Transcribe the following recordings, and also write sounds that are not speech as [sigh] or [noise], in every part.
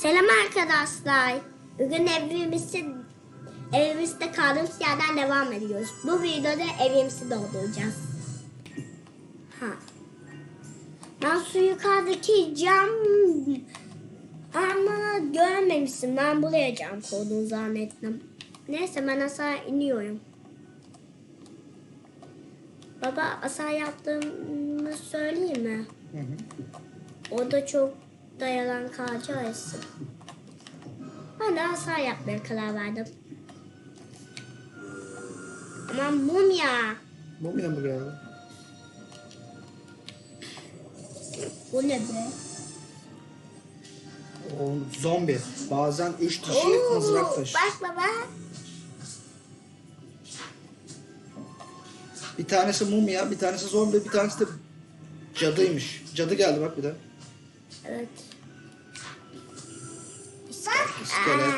Selam arkadaşlar. Bugün evimizde, evimizde kaldığımız yerden devam ediyoruz. Bu videoda evimizi dolduracağız. Ha. Ben su yukarıdaki cam ama görmemişsin. Ben buraya cam koyduğunu zannettim. Neyse ben aşağı iniyorum. Baba aşağı yaptığımı söyleyeyim mi? Hı hı. O da çok dayanan kalacağı Ben de aşağı yapmaya karar verdim. Aman mumya. Mumya mı geldi? Bu ne be? O zombi. Bazen üç dişi Oo, mızrak taşı. Bak baba. Bir tanesi mumya, bir tanesi zombi, bir tanesi de cadıymış. Cadı geldi bak bir de. Evet. İskelet.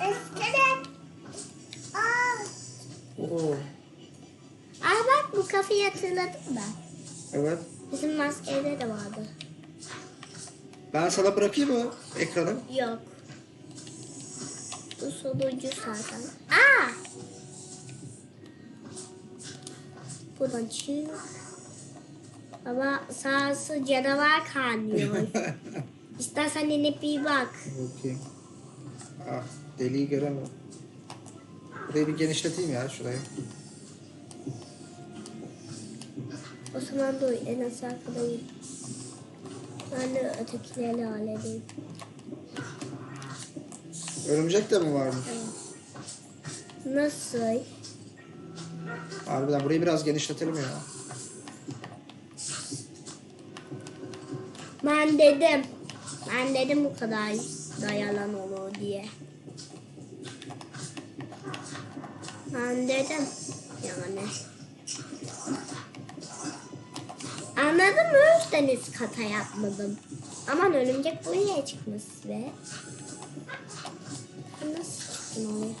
İskelet. Aa. Oo. Aa bak bu kafayı hatırladım ben. Evet. Bizim maskede de vardı. Ben sana bırakayım mı ekranı? Yok. Bu sonuncu zaten. Aa! Buradan çık. Ama sağsı canavar kaynıyor. [laughs] İstersen inip bir bak. Bakayım. Ah, deliği göremem. Burayı bir genişleteyim ya şurayı. O zaman dur en aşağı kadayım. Ben de ötekileri halledeyim. Örümcek de mi vardı? Nasıl? Harbiden burayı biraz genişletelim ya. Ben dedim. Ben dedim bu kadar dayalan olur diye. Ben dedim. Yani. Anladın mı? O kata yapmadım. Aman örümcek buraya çıkmış be. Nasıl çıktın oraya?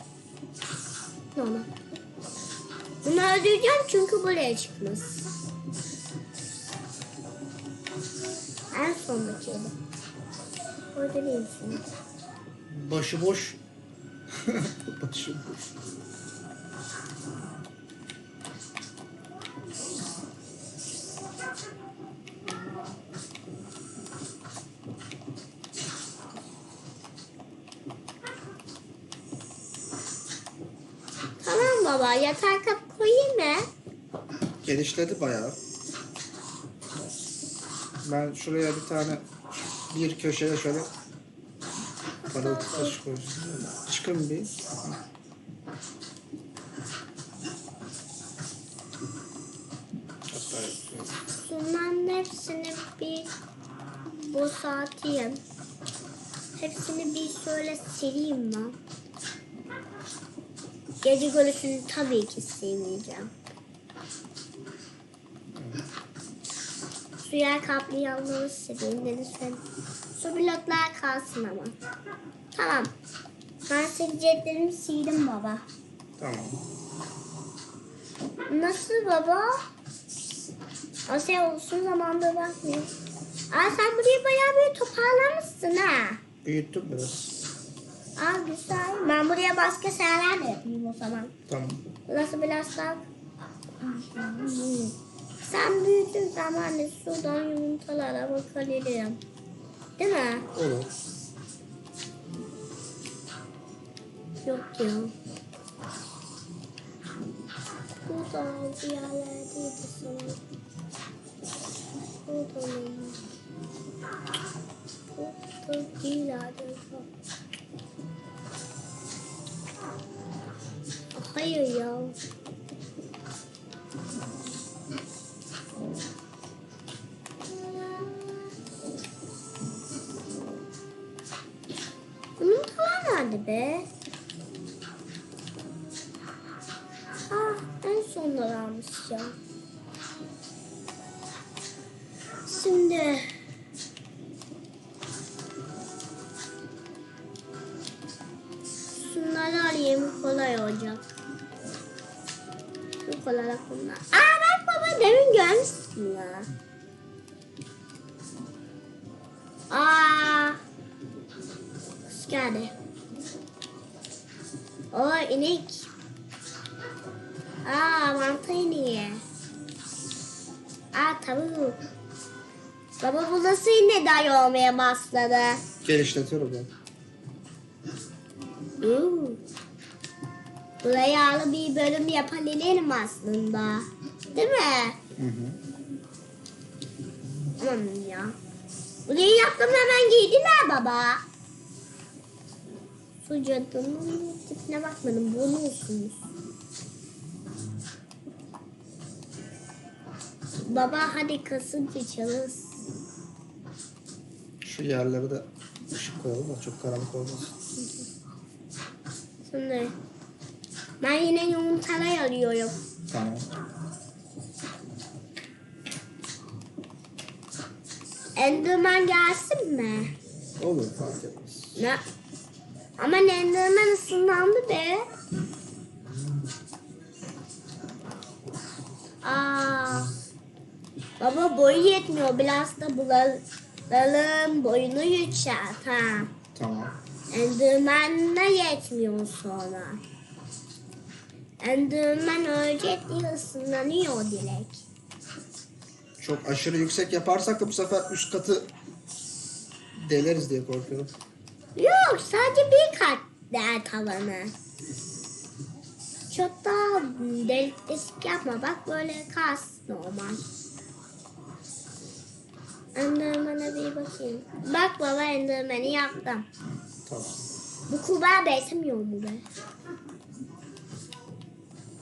Bunu öldüreceğim çünkü buraya çıkmış. En sondaki adam. Öldüreyim şunu. Başıboş. [laughs] Başıboş. Tamam baba yatar kap koyayım mı? Genişledi bayağı. Ben şuraya bir tane bir köşeye şöyle parıltı taşı koyacağım. Çıkın bir. Bunların hepsini bir boşaltayım. Hepsini bir şöyle sileyim ben. Gece görüşünü tabii ki silmeyeceğim. Suya kaplayanları sileyim dedi sen. Su bloklar kalsın ama. Tamam. Ben sileceklerimi sildim baba. Tamam. Nasıl baba? Asya uzun zamandır bakmıyor. Aa sen burayı bayağı bir toparlamışsın ha. Büyüttüm biraz. Aa güzel. Ben buraya başka şeyler de yapayım o zaman. Tamam. Burası biraz daha... Sen büyüdüğün zaman da sudan yumurtalara bakabilirim. Değil mi? Olur. Yok ya. Bu da bir yerlerdeydi sanırım. Bu da mı? Bu da değil galiba. Hayır ya. Nerede be? Ah en sonunda almış ya. Şimdi şunları alayım kolay olacak. Çok olarak bunlar. Aa bak baba demin görmüşsün ya. Aa geldi. O inek. Aa mantı ineği. Aa tavuk. Baba bu nasıl yine dayı olmaya başladı? Genişletiyorum ben. Hmm. Buraya yağlı bir bölüm yapabilirim aslında. Değil mi? Hı hı. Aman ya. Burayı yaptım hemen giydiler baba. Su cadının tipine bakmadım. Bu musunuz? Baba hadi kasınca çalış. Şu yerlere de ışık koyalım da çok karanlık olmasın. Şimdi ben yine yumurtalar arıyorum. Tamam. Enderman gelsin mi? Olur fark etmez. Ne? Ama Enderman ısınlandı be. Aa. Baba boyu yetmiyor. Biraz da bulalım. Boyunu yükselt ha. Tamam. Enderman'la yetmiyor sonra. Enderman ölecek diye ısınlanıyor direkt. Çok aşırı yüksek yaparsak da bu sefer üst katı deleriz diye korkuyorum. Yok sadece bir kat der tavanı. Çok daha delik deşik yapma. Bak böyle kas normal. Enderman'a bir bakayım. Bak baba Enderman'i yaptım. Tamam. Bu kurbağa besemiyor mu be?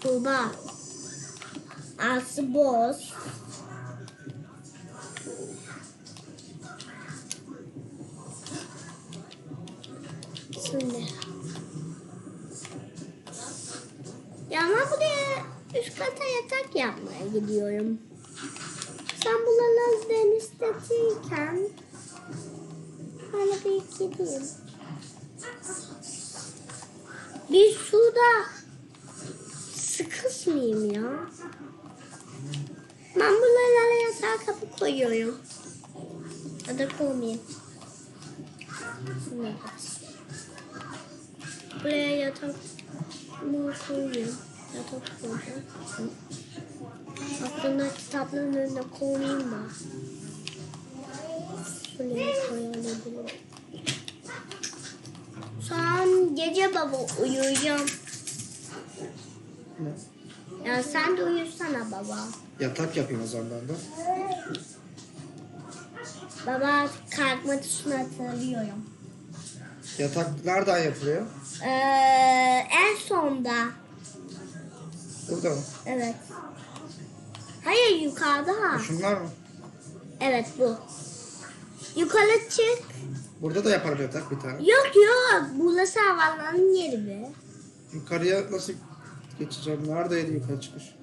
Kurbağa. Ağzı boz. Şimdi. Ya ben buraya üst kata yatak yapmaya gidiyorum. Sen buraları denizletiyken böyle bir gideyim. Bir suda sıkışmayayım ya. Ben buralara yatağa kapı koyuyorum. Ya da koymayayım. Bas. Buraya yatak mı koyuyorum. Yatak koyacağım. Aklımda kitapların önüne koymayayım da. Şuraya koyalım. An gece baba uyuyacağım. Ne? Ya sen de uyusana baba. Yatak yapayım o zaman ben de. Baba kalkma tuşuna hatırlıyorum. Yatak nereden yapılıyor? Ee, en sonda. Burada mı? Evet. Hayır yukarıda. Şunlar mı? Evet bu. Yukarı çık. Burada da yaparım yatak bir tane. Yok yok. Burası havalanın yeri be. Yukarıya nasıl geçeceğim? Neredeydi yukarı çıkış?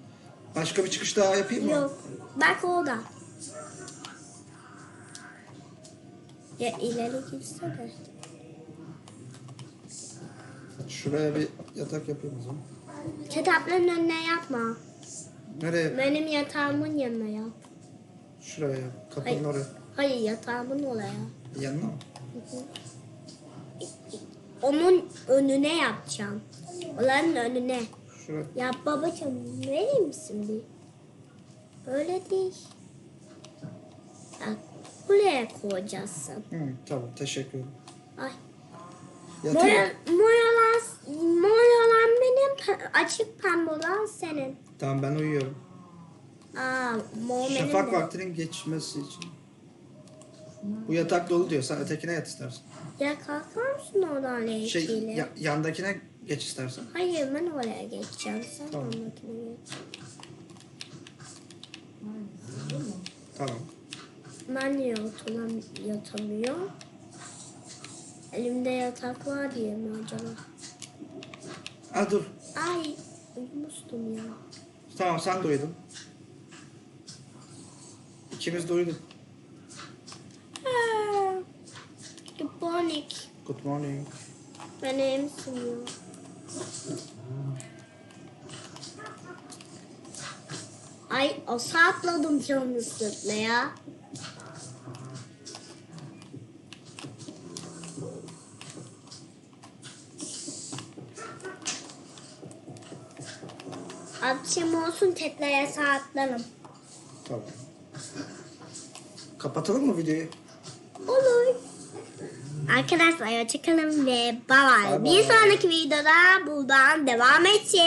Başka bir çıkış daha yapayım mı? Yok. Bak orada. Ya ileri gitse de. Şuraya bir yatak yapayım o zaman. Kitapların önüne yapma. Nereye? Benim yatağımın yanına yap. Şuraya yap. Kapının Hayır. oraya. Hayır yatağımın oraya. Yanına mı? Onun önüne yapacağım. Onların önüne. Şuraya. Ya babacığım verir misin bir? Böyle değil. Bak buraya koyacaksın. Hı, tamam teşekkür ederim. Ay. Yatayım. Moya, moyalan, moyalan benim, pe- açık pembe olan senin. Tamam ben uyuyorum. Aa, mor benim Şafak de. vaktinin geçmesi için. Bu yatak dolu diyor. Sen ötekine yat istersen. Ya kalkar mısın oradan Şey renkliyle? ya- yandakine geç istersen. Hayır ben oraya geçeceğim. Sen Tamam. tamam. geç. Tamam. Ben niye oturam yatamıyorum? Elimde yatak var diye mi acaba? Ha dur. Ay uyumuştum ya. Tamam sen de uyudun. İkimiz de uyuduk. Good morning. Good morning. Ben misin ya? Ay o atladım yanlışlıkla ya. Akşam olsun tekrar yasağa atlarım. Tamam. Kapatalım mı videoyu? Olur. Arkadaşlar hoşçakalın ve bye bye. Bir sonraki videoda buradan devam edeceğiz.